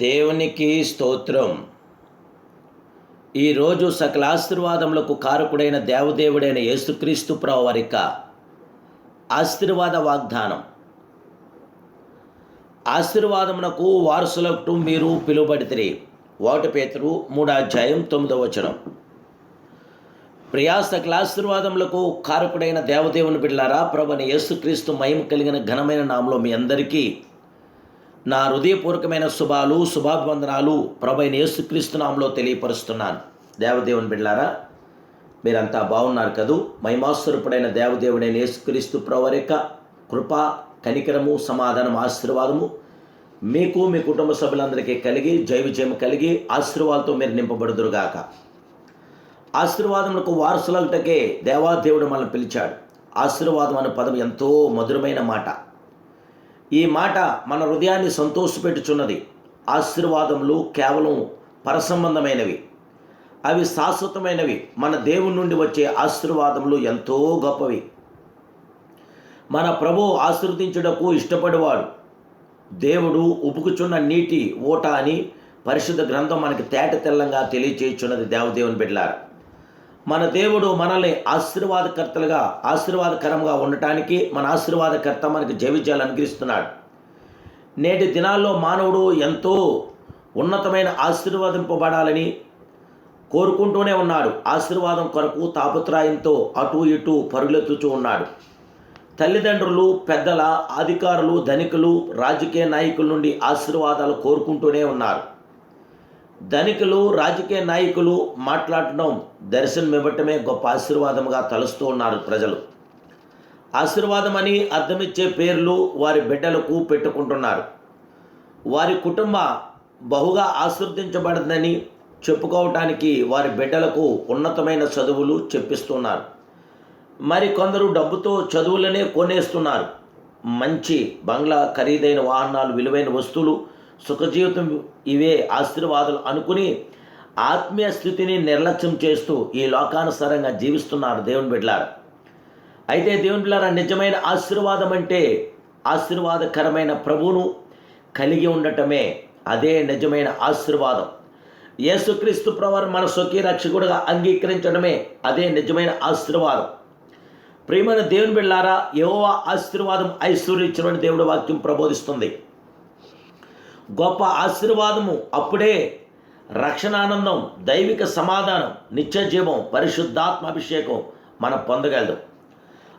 దేవునికి స్తోత్రం. ఈరోజు సకల ఆశీర్వాదములకు కారకుడైన దేవదేవుడైన యేసుక్రీస్తు ప్రవరిక ఆశీర్వాద వాగ్దానం. ఆశీర్వాదమునకు వారసులకు మీరు పిలువబడితే ఒకటి పేతురు మూడో అధ్యాయం తొమ్మిదవ వచనం. ప్రియా సకల ఆశీర్వాదములకు కారకుడైన దేవదేవుని బిడ్డారా ప్రభుని యేసుక్రీస్తు మహిమ కలిగిన ఘనమైన నామలో మీ అందరికీ నా హృదయపూర్వకమైన శుభాలు శుభాభివందనాలు ప్రభైన యేసుక్రీస్తునామంలో తెలియపరుస్తున్నాను. దేవదేవుని బిడ్డారా మీరంతా బాగున్నారు కదూ? మహిమాస్వరూపుడైన దేవదేవుడైన యేసుక్రీస్తు ప్రవరిక కృప కనికరము సమాధానం ఆశీర్వాదము మీకు మీ కుటుంబ సభ్యులందరికీ కలిగి జై విజయం కలిగి ఆశీర్వాదాలతో మీరు నింపబడుదురుగాక. ఆశీర్వాదములకు వారసులటకే దేవాదేవుడు మనల్ని పిలిచాడు. ఆశీర్వాదం అనే పదం ఎంతో మధురమైన మాట. ఈ మాట మన హృదయాన్ని సంతోషపెట్టుచున్నది. ఆశీర్వాదములు కేవలం పరసంబంధమైనవి. అవి శాశ్వతమైనవి. మన దేవుని నుండి వచ్చే ఆశీర్వాదములు ఎంతో గొప్పవి. మన ప్రభు ఆశీర్వదించుటకు ఇష్టపడేవాడు. దేవుడు ఉపుకుచున్న నీటి ఓట అని పరిశుద్ధ గ్రంథం మనకి తేట తెల్లంగా తెలియచేయుచున్నది దేవదేవుని బిడ్డలారా. మన దేవుడు మనల్ని ఆశీర్వాదకర్తలుగా ఆశీర్వాదకరంగా ఉండటానికి మన ఆశీర్వాదకర్త మనకి జీవించాలని అనుగ్రహిస్తున్నాడు. నేటి దినాల్లో మానవుడు ఎంతో ఉన్నతమైన ఆశీర్వాదింపబడాలని కోరుకుంటూనే ఉన్నాడు. ఆశీర్వాదం కొరకు తాపత్రాయంతో అటు ఇటు పరుగులెత్తుచూ ఉన్నాడు. తల్లిదండ్రులు పెద్దల అధికారులు ధనికులు రాజకీయ నాయకుల నుండి ఆశీర్వాదాలు కోరుకుంటూనే ఉన్నారు. ధనికులు రాజకీయ నాయకులు మాట్లాడటం దర్శనం ఇవ్వటమే గొప్ప ఆశీర్వాదముగా తలుస్తూ ఉన్నారు ప్రజలు. ఆశీర్వాదం అని అర్థమిచ్చే పేర్లు వారి బిడ్డలకు పెట్టుకుంటున్నారు. వారి కుటుంబ బహుగా ఆశీర్వదించబడిందని చెప్పుకోవటానికి వారి బిడ్డలకు ఉన్నతమైన చదువులు చెప్పిస్తున్నారు. మరి కొందరు డబ్బుతో చదువులనే కొనేస్తున్నారు. మంచి బంగ్లా ఖరీదైన వాహనాలు విలువైన వస్తువులు సుఖజీవితం ఇవే ఆశీర్వాదాలు అనుకుని ఆత్మీయ స్థితిని నిర్లక్ష్యం చేస్తూ ఈ లోకానుసారంగా జీవిస్తున్నారు దేవుని బిడ్డలారు. అయితే దేవుని బిడ్డలారా నిజమైన ఆశీర్వాదం అంటే ఆశీర్వాదకరమైన ప్రభువును కలిగి ఉండటమే అదే నిజమైన ఆశీర్వాదం. యేసుక్రీస్తు ప్రవారు మన స్వకీయ రక్షకుడుగా అంగీకరించడమే అదే నిజమైన ఆశీర్వాదం. ప్రియమైన దేవుని బిళ్ళారా యెహోవా ఆశీర్వాదం ఐశ్వర్యించిన దేవుడి వాక్యం ప్రబోధిస్తుంది. గొప్ప ఆశీర్వాదము అప్పుడే రక్షణానందం దైవిక సమాధానం నిత్య జీవం పరిశుద్ధాత్మ అభిషేకం మనం పొందగలదు.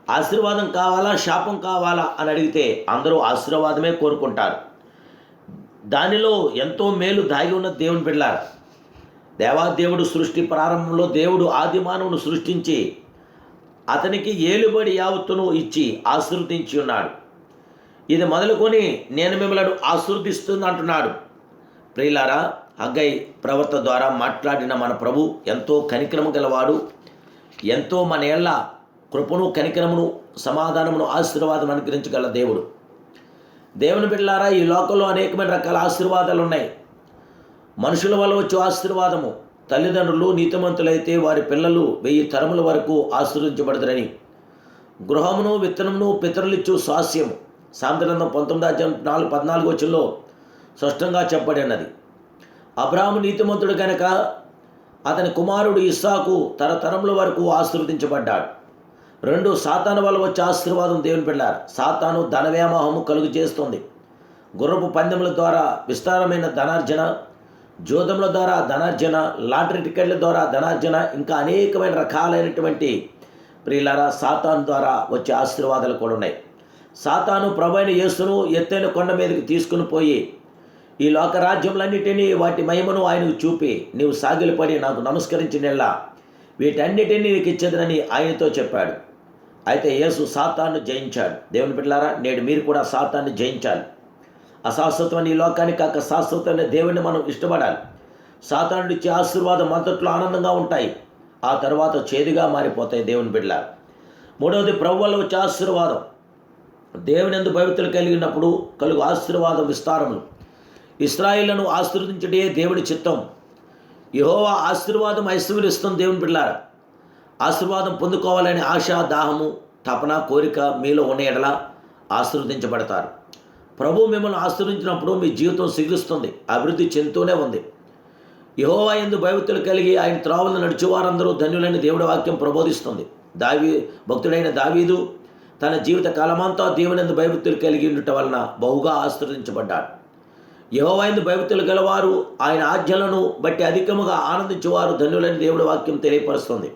ఆశీర్వాదం కావాలా శాపం కావాలా అని అడిగితే అందరూ ఆశీర్వాదమే కోరుకుంటారు. దానిలో ఎంతో మేలు దాగి ఉన్న దేవుని బిడ్డారు దేవాదేవుడు సృష్టి ప్రారంభంలో దేవుడు ఆదిమానవును సృష్టించి అతనికి ఏలుబడి యావత్తును ఇచ్చి ఆశీర్వదించి ఉన్నాడు. ఇది మొదలుకొని నేను మిమ్మల్ని ఆశీర్దిస్తుంది అంటున్నాడు. ప్రియులారా అగ్గై ప్రవర్త ద్వారా మాట్లాడిన మన ప్రభు ఎంతో కనికరము గలవాడు. ఎంతో మన ఏళ్ళ కృపను కనికరమును సమాధానమును ఆశీర్వాదం అనుగ్రహించగల దేవుడు. దేవుని బిడ్డలారా ఈ లోకంలో అనేకమైన రకాల ఆశీర్వాదాలు ఉన్నాయి మనుషుల వల్ల వచ్చే ఆశీర్వాదము తల్లిదండ్రులు నీతిమంతులైతే వారి పిల్లలు వెయ్యి తరముల వరకు ఆశీర్వించబడతారని గృహమును విత్తనమును పితరులిచ్చు స్వాస్యము సాంద్రందం పంతొమ్మిది అధ్యాయం నాలుగు పద్నాలుగు వచ్చుల్లో స్పష్టంగా చెప్పబడినది. అబ్రాహ్మ నీతిమంతుడు కనుక అతని కుమారుడు ఇస్సాకు తరతరముల వరకు ఆశీర్వదించబడ్డాడు. రెండు సాతాను వల్ల వచ్చే ఆశీర్వాదం దేవుని పిల్లారు సాతాను ధనవ్యామోహము కలుగు చేస్తుంది. గుర్రపు పందెముల ద్వారా విస్తారమైన ధనార్జన జోదముల ద్వారా ధనార్జన లాటరీ టికెట్ల ద్వారా ధనార్జన ఇంకా అనేకమైన రకాలైనటువంటి ప్రియులారా సాతాను ద్వారా వచ్చే ఆశీర్వాదాలు కూడా ఉన్నాయి. సాతాను ప్రభైన యేసును ఎత్తైన కొండ మీదకి తీసుకుని పోయి ఈ లోక రాజ్యములన్నిటినీ వాటి మహిమను ఆయనకు చూపి నీవు సాగిలపడి నాకు నమస్కరించినెల్లా. వీటన్నిటినీ నీకు ఇచ్చేదనని ఆయనతో చెప్పాడు. అయితే యేసు సాతాన్ని జయించాడు. దేవుని బిడ్డలారా నేడు మీరు కూడా సాతాన్ని జయించాలి. అశాశ్వతమైన ఈ లోకానికి కాక శాశ్వతమైన దేవుని మనం ఇష్టపడాలి. సాతానుడి ఇచ్చే ఆశీర్వాదం మొదట్లో ఆనందంగా ఉంటాయి. ఆ తర్వాత చేదుగా మారిపోతాయి దేవుని బిడ్డల మూడవది ప్రభు వల్ల వచ్చే ఆశీర్వాదం. దేవుని ఎందు భవితులు కలిగినప్పుడు కలుగు ఆశీర్వాదం విస్తారములు. ఇస్రాయిలను ఆశీర్వదించడే దేవుడి చిత్తం. యహోవా ఆశీర్వాదం ఐశ్వర్యిస్తుంది దేవుని పిల్లారా ఆశీర్వాదం పొందుకోవాలనే ఆశ దాహము తపన కోరిక మీలో ఉన్న ఎడల ఆశీర్వదించబడతారు. ప్రభు మిమ్మల్ని ఆశ్రయించినప్పుడు మీ జీవితం సిగిస్తుంది అభివృద్ధి చెందుతూనే ఉంది. యహోవా ఎందు భయభక్తులు కలిగి ఆయన త్రావులను నడిచేవారందరూ ధన్యులని దేవుడి వాక్యం ప్రబోధిస్తుంది. దావీ భక్తుడైన దావీదు తన జీవిత కాలమంతా దేవునందు భయభక్తులు కలిగి ఉండటం వలన బహుగా ఆశ్రదించబడ్డాడు. యహోవైందు భయభక్తులు గలవారు ఆయన ఆజ్ఞలను బట్టి అధికముగా ఆనందించేవారు ధన్యులని దేవుడి వాక్యం తెలియపరుస్తుంది.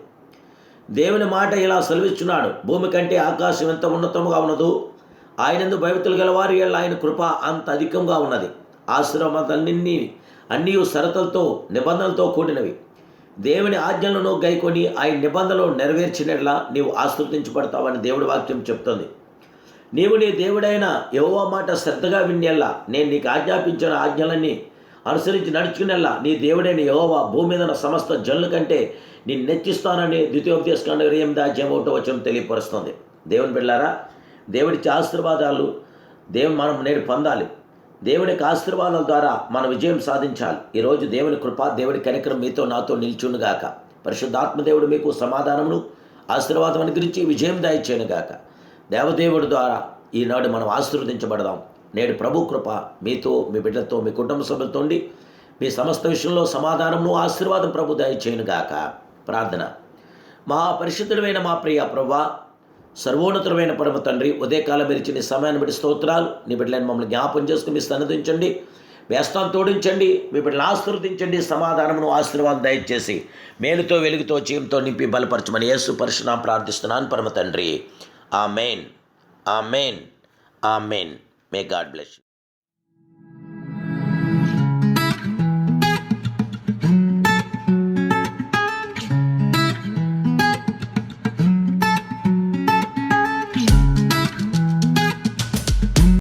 దేవుని మాట ఇలా సెలవిస్తున్నాడు భూమి కంటే ఆకాశం ఎంత ఉన్నతముగా ఉన్నదో ఆయనందు భయభక్తులు గలవారు ఏళ్ళ ఆయన కృప అంత అధికంగా ఉన్నది. ఆశ్రమతలన్నీ అన్నీ షరతులతో నిబంధనలతో కూడినవి. దేవుని ఆజ్ఞలను గైకొని ఆయన నిబంధనలు నెరవేర్చినట్లా నీవు ఆశ్రదించబడతావని దేవుడి వాక్యం చెప్తుంది. నీవు నీ దేవుడైన యెహోవా మాట శ్రద్ధగా వినేలా నేను నీకు ఆజ్ఞాపించిన ఆజ్ఞలన్నీ అనుసరించి నడుచుకునేలా నీ దేవుడైన యోవా భూమి మీద ఉన్న సమస్త జనుల కంటే నేను నెచ్చిస్తానని ద్వితీయోపదేశకాండ ఎనిమిది అధ్యాయం ఒకటో వచ్చిన తెలియపరుస్తుంది. దేవుని బిళ్ళారా దేవుడిచ్చే ఆశీర్వాదాలు దేవుని మనం నేడు పొందాలి. దేవుని ఆశీర్వాదాల ద్వారా మన విజయం సాధించాలి. ఈరోజు దేవుని కృప దేవుడి కనికరం మీతో నాతో నిల్చునుగాక పరిశుద్ధాత్మ దేవుడు మీకు సమాధానమును ఆశీర్వాదం అనుగ్రహించి విజయం దాయిచ్చానుగాక దేవదేవుడి ద్వారా ఈనాడు మనం ఆశీర్వదించబడదాం. నేడు ప్రభు కృప మీతో మీ బిడ్డలతో మీ కుటుంబ సభ్యులతో మీ సమస్త విషయంలో సమాధానమును ఆశీర్వాదం ప్రభు దయచేయునుగాక. ప్రార్థన. మా పరిశుద్ధుడమైన మా ప్రియ ప్రభా సర్వోన్నతమైన పరమ తండ్రి ఉదయకాలం మీరు ఇచ్చిన సమయాన్ని బట్టి స్తోత్రాలు. నీ బిడ్డలను మమ్మల్ని జ్ఞాపం చేసుకుని మీ సన్నదించండి వ్యస్తాన్ని తోడించండి. మీ బిడ్డలను ఆశీర్వదించండి. సమాధానమును ఆశీర్వాదం దయచేసి మేలుతో వెలుగుతో చీమతో నింపి బలపరచమని యేసు పరిశునాం ప్రార్థిస్తున్నాను. పరమ తండ్రి. ఆ మెయిన్ ఆ మెయిన్ ఆ మెయిన్ మే గాడ్ బ్లెస్